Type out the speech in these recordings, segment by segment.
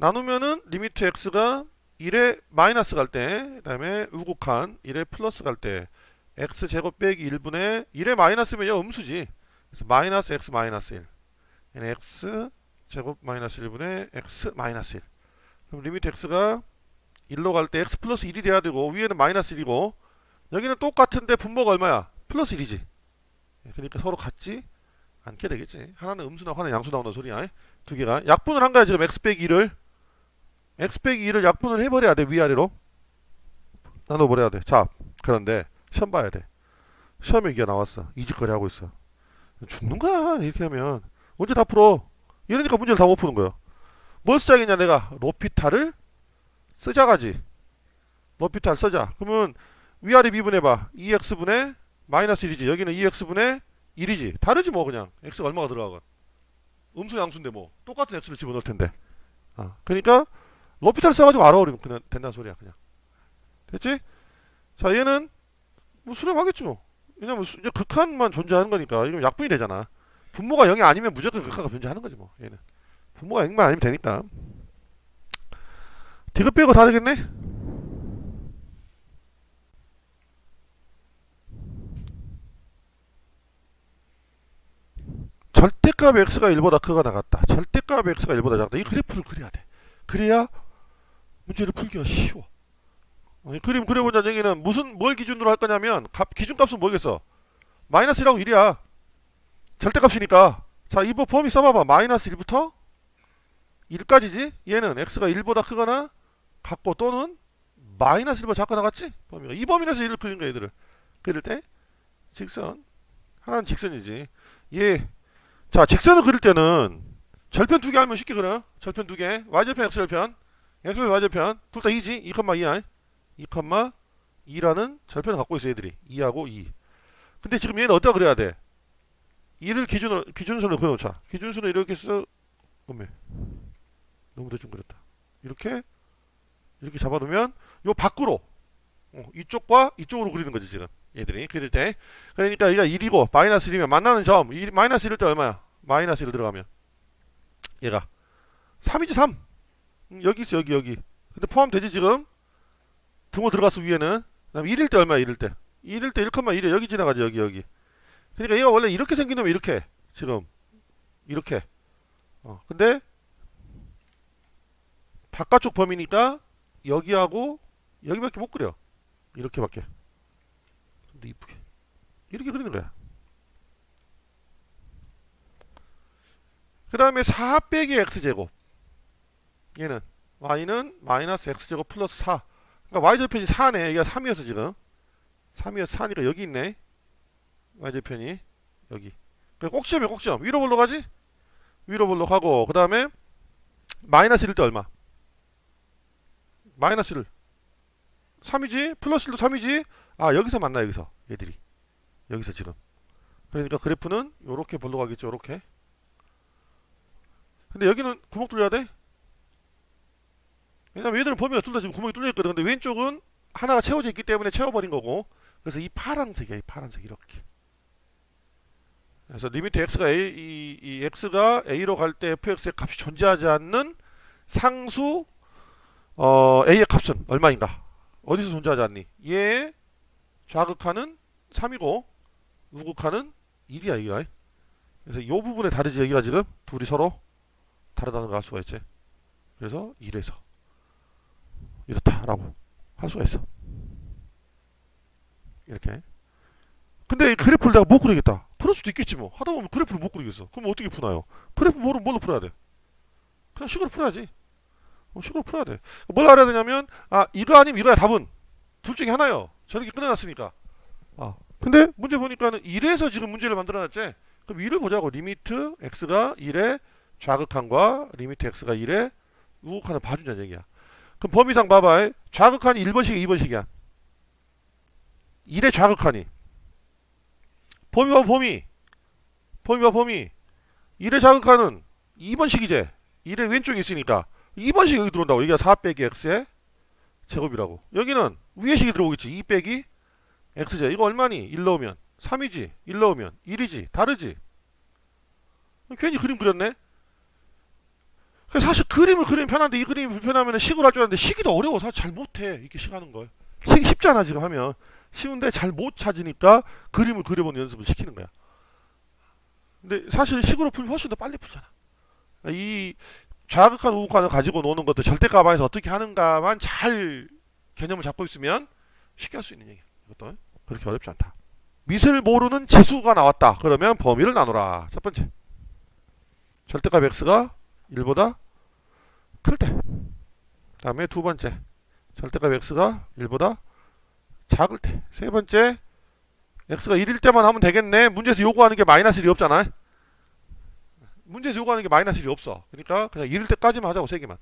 나누면은 리미트 x가 1에 마이너스 갈 때, 그 다음에 우극한 1에 플러스 갈 때, x 제곱 빼기 1분의 1에 마이너스면 요 음수지. 그래서 마이너스 x 마이너스 1. 얘는 x 제곱 마이너스 1분의 x 마이너스 1. 그럼 리미트 x가 1로 갈 때 x 플러스 1이 돼야 되고 위에는 마이너스 1이고 여기는 똑같은데 분모가 얼마야? 플러스 1이지. 그러니까 서로 같지 않게 되겠지. 하나는 음수 나오고 하나는 양수 나오는 소리야. 두 개가 약분을 한 거야 지금 x 빼기 1을 x 빼기 2를 약분을 해버려야 돼 위아래로. 나눠버려야 돼자 그런데 시험 봐야 돼. 시험에 이게 나왔어. 이직거리 하고 있어. 죽는 거야 이렇게 하면. 언제 다 풀어? 이러니까 문제를 다 못 푸는 거야. 뭘 쓰자겠냐 내가? 로피탈을 쓰자가지. 로피탈 쓰자. 그러면 위아래 미분해봐. 2x분의 마이너스 1이지. 여기는 2x분의 1이지. 다르지 뭐 그냥. X가 얼마가 들어가건. 음수 양수인데 뭐. 똑같은 x를 집어넣을 텐데. 아 그러니까 로피탈 써가지고 알아버리면 그냥 된다는 소리야 그냥. 됐지? 자 얘는 뭐 수렴하겠지 뭐. 왜냐면 수- 극한만 존재하는 거니까 이건 약분이 되잖아. 분모가 0이 아니면 무조건 극한가 존재하는 거지 뭐 얘는. 분모가 0만 아니면 되니까. 디귿 빼고 다 되겠네? 절대값 x가 1보다 크거나 나갔다. 절대값 x가 1보다 작다. 이 그래프를 그려야 돼. 그래야 문제를 풀기가 쉬워. 어, 이 그림 그려보자는 얘기는 무슨 뭘 기준으로 할 거냐면 값, 기준값은 뭐겠어? 마이너스 1하고 1이야. 절대값이니까. 자, 이거 범위 써봐봐. 마이너스 1부터 1까지지? 얘는 x가 1보다 크거나 같고 또는 마이너스 1보다 작거나 같지? 범위가. 이 범위에서 1을 그린 거야, 얘들을. 그릴 때 직선. 하나는 직선이지. 얘. 자, 직선을 그릴 때는 절편 두 개 하면 쉽게 그려. 절편 두 개. y절편, x절편. X의 y절편 둘 다 2지? 2,2야 2,2라는 절편을 갖고 있어 얘들이. 2하고 2 근데 지금 얘는 어디다 그려야 돼? 2를 기준으로 기준선으로 그려놓자. 기준선을 이렇게 써 어메. 너무 대충 그렸다. 이렇게? 이렇게 잡아놓으면 요 밖으로. 어, 이쪽과 이쪽으로 그리는 거지 지금. 얘들이 그릴 때. 그러니까 얘가 1이고 마이너스 1이면 만나는 점. 이- 마이너스 1일 때 얼마야? 마이너스 1 들어가면. 얘가. 3이지 3 음, 여기 있어 여기 여기. 근데 포함되지 지금? 등호 들어갔어 위에는. 그다음 1일 때 얼마야 1일 때? 1일 때 1,1에 여기 지나가지 여기 여기. 그러니까 얘가 원래 이렇게 생긴 놈이 이렇게 지금. 이렇게. 어 근데 바깥쪽 범위니까 여기하고 여기밖에 못 그려. 이렇게밖에. 좀 더 이쁘게. 이렇게 그리는 거야. 그 다음에 4 빼기 x제곱 얘는 y는 마이너스 x제곱 플러스 4 그러니까 y절편이 4네. 얘가 3이었어 지금. 3이어서 4니까 여기 있네. y절편이 여기. 그러니까 꼭지점이야 꼭지점. 위로 볼로 가지? 위로 볼로 가고 그 다음에 마이너스 1일 때 얼마? 마이너스 1 3이지? 플러스 1도 3이지? 아 여기서 만나 여기서. 얘들이. 여기서 지금. 그러니까 그래프는 요렇게 볼로 가겠죠 요렇게. 근데 여기는 구멍 뚫려야 돼 왜냐면 얘들은 범위가 둘 다 지금 구멍이 뚫려 있거든. 근데 왼쪽은 하나가 채워져 있기 때문에 채워버린 거고. 그래서 이 파란색이야, 이 파란색 이렇게. 그래서 리미트 x가 a, 이, 이 x가 a로 갈 때 fx의 값이 존재하지 않는 상수 어, a의 값은 얼마인가? 어디서 존재하지 않니? 얘의 좌극하는 3이고 우극하는 1이야, 이거. 그래서 이 부분에 다르지, 여기가 지금 둘이 서로 다르다는 걸 알 수가 있지. 그래서 1에서 이렇다 라고 할 수가 있어. 이렇게. 근데 이 그래프를 내가 못 그리겠다. 풀을 수도 있겠지 뭐. 하다 보면 그래프를 못 그리겠어. 그럼 어떻게 푸나요? 그래프 뭐로, 뭘로 풀어야 돼? 그냥 식으로 풀어야지. 어, 식으로 풀어야 돼. 뭘 알아야 되냐면, 아, 이거 아니면 이거야 답은. 둘 중에 하나요. 저렇게 끊어놨으니까. 아. 근데 문제 보니까는 1에서 지금 문제를 만들어놨지? 그럼 1을 보자고. 리미트 x가 1에 좌극한과 리미트 x가 1에 우극한을 봐준다는 얘기야. 그럼 범위상 봐봐. 좌극한이 1번씩이 2번씩이야. 1의 좌극한이. 범위 봐 범위. 범위 봐 범위. 1의 좌극한은 2번씩이제. 1의 왼쪽에 있으니까 2번씩 여기 들어온다고. 여기가 4 빼기 x의 제곱이라고. 여기는 위에 식이 들어오겠지. 2 빼기 x제. 이거 얼마니? 1 넣으면 3이지. 1 넣으면 1이지. 다르지. 괜히 그림 그렸네. 사실 그림을 그리면 편한데 이 그림이 불편하면 식으로 할줄 알았는데 식이도 어려워. 사실 잘 못해. 이렇게 식하는 걸. 식이 쉽잖아 지금 하면. 쉬운데 잘 못 찾으니까 그림을 그려보는 연습을 시키는 거야. 근데 사실 식으로 풀면 훨씬 더 빨리 풀잖아. 이 좌극한 우극한을 가지고 노는 것도 절대 가방에서 어떻게 하는가만 잘 개념을 잡고 있으면 쉽게 할 수 있는 얘기야. 이것도 그렇게 어렵지 않다. 밑을 모르는 지수가 나왔다. 그러면 범위를 나누라. 첫 번째. 절대값 x가 1보다 클 때. 다음에 두 번째. 절대값 x가 1보다 작을 때. 세 번째. x가 1일 때만 하면 되겠네. 문제에서 요구하는 게 마이너스 1이 없잖아. 문제에서 요구하는 게 마이너스 1이 없어. 그러니까 그냥 1일 때까지만 하자고 세 개만.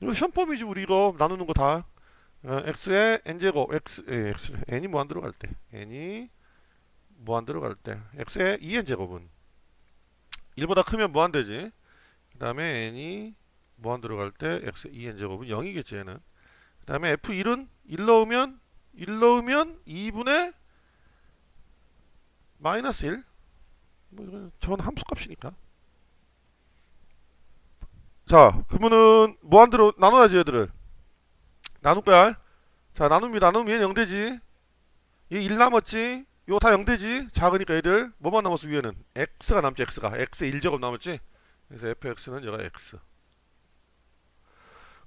이거 현법이지 우리 이거 나누는 거 다. 어, x에 n제곱 x 예, x n이 무한 들어갈 때 n이 무한 들어갈 때 x에 2n 제곱은 1보다 크면 무한되지. 그 다음에 n이 무한 들어갈 때 x 2n 제곱은 0이겠지 얘는. 그 다음에 f1은 1 넣으면 1 넣으면 2분의 마이너스 1. 뭐 저건 함수값이니까. 자, 그러면은 무한대로 나눠야지 얘들을. 나눌 거야. 자, 나눔이 나누면 얘는 0되지. 얘 1 남았지. 요거 다 0되지. 작으니까 얘들 뭐만 남았어 위에는 x가 남지 x가 x의 1제곱 남았지. 그래서 fx는 여가 x.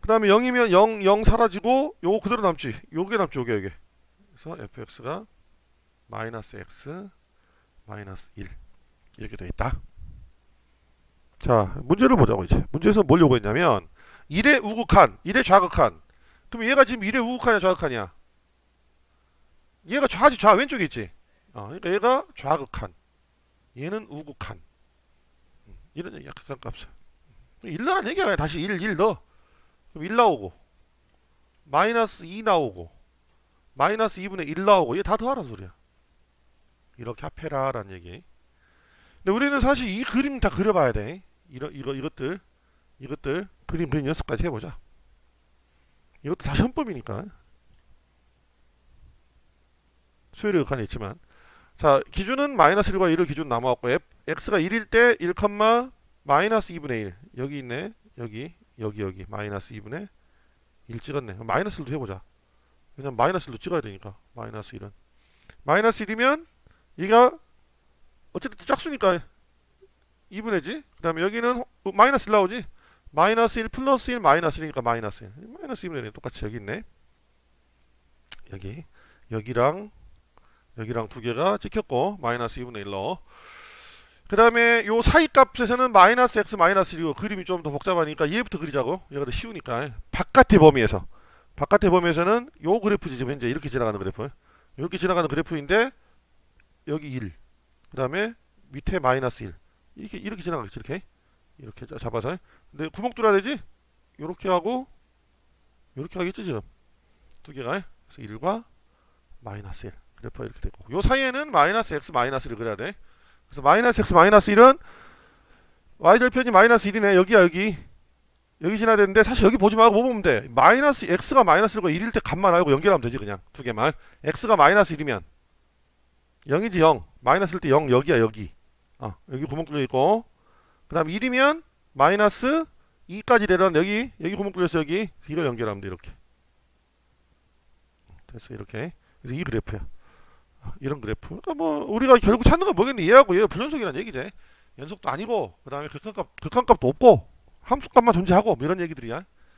그 다음에 0이면 0, 0 사라지고 요거 그대로 남지. 요게 남지 요게 요게. 그래서 fx가 마이너스 x 마이너스 1 이렇게 돼 있다. 자 문제를 보자고 이제 문제에서 뭘 요구했냐면 1의 우극한 1의 좌극한 그럼 얘가 지금 1의 우극한이야 좌극한이야 얘가 좌지 좌 왼쪽에 있지 어, 그러니까 얘가 좌극한 얘는 우극한 음, 이런 얘기야 극한값을. 1 넣으란 얘기야 그냥. 다시 1, 1 넣어. 그럼 1 나오고 마이너스 2 나오고 마이너스 2분의 1 나오고 얘다 더하란 소리야. 이렇게 합해라 라는 얘기. 근데 우리는 사실 이 그림 다 그려봐야 돼. 이러, 이거, 이것들 이것들 그림 그린 연습까지 해보자. 이것도 다 현법이니까. 수열의 극한에 있지만 자 기준은 마이너스 1과 1을 기준 남아왔고 x가 1일 때 1, 마이너스 2분의 1 여기 있네. 여기 여기 여기. 마이너스 2분의 1 찍었네. 마이너스 1도 해보자. 왜냐면 마이너스 1도 찍어야 되니까 마이너스 1은. 마이너스 1이면 얘가 어쨌든 짝수니까 2분의지? 그 다음에 여기는 호- 마이너스 1 나오지? 마이너스 1 플러스 1 마이너스 1이니까 마이너스 1 마이너스 2분의 1 똑같이 여기 있네. 여기. 여기랑 여기랑 두 개가 찍혔고 마이너스 2분의 1로. 그 다음에 요 사이 값에서는 마이너스 x 마이너스 1이고 그림이 좀 더 복잡하니까 얘부터 그리자고. 얘가 더 쉬우니까. 바깥의 범위에서. 바깥의 범위에서는 요 그래프지 지금 현재 이렇게 지나가는 그래프. 이렇게 지나가는 그래프인데 여기 1 그 다음에 밑에 마이너스 1 이렇게 이렇게 지나가겠지 이렇게? 이렇게 자- 잡아서. 근데 구멍 뚫어야 되지? 이렇게 하고 이렇게 하겠지 지금? 두 개가. 그래서 1과 마이너스 1 그래프가 이렇게 되고. 요 사이에는 마이너스 x 마이너스 1을 그려야 돼. 그래서 마이너스 x 마이너스 1은 y절편이 마이너스 1이네. 여기야 여기. 여기 지나야 되는데 사실 여기 보지 말고 뭐 보면 돼. 마이너스 x가 마이너스 1과 1일 때 값만 알고 연결하면 되지 그냥. 두 개만. x가 마이너스 1이면. 0이지 0 마이너스 1때0 여기야 여기. 어, 여기 구멍 뚫려 있고. 그 다음 1이면 마이너스 2까지 내려온 여기 여기 구멍 뚫렸어 여기. 이걸 연결하면 돼 이렇게. 됐어 이렇게. 그래서 이 그래프야. 어, 이런 그래프? 그러니까 뭐 우리가 결국 찾는 건 뭐겠니? 얘하고 얘가 불연속이라는 얘기지. 연속도 아니고 그 다음에 극한값 극한값도 없고 함수값만 존재하고 뭐 이런 얘기들이야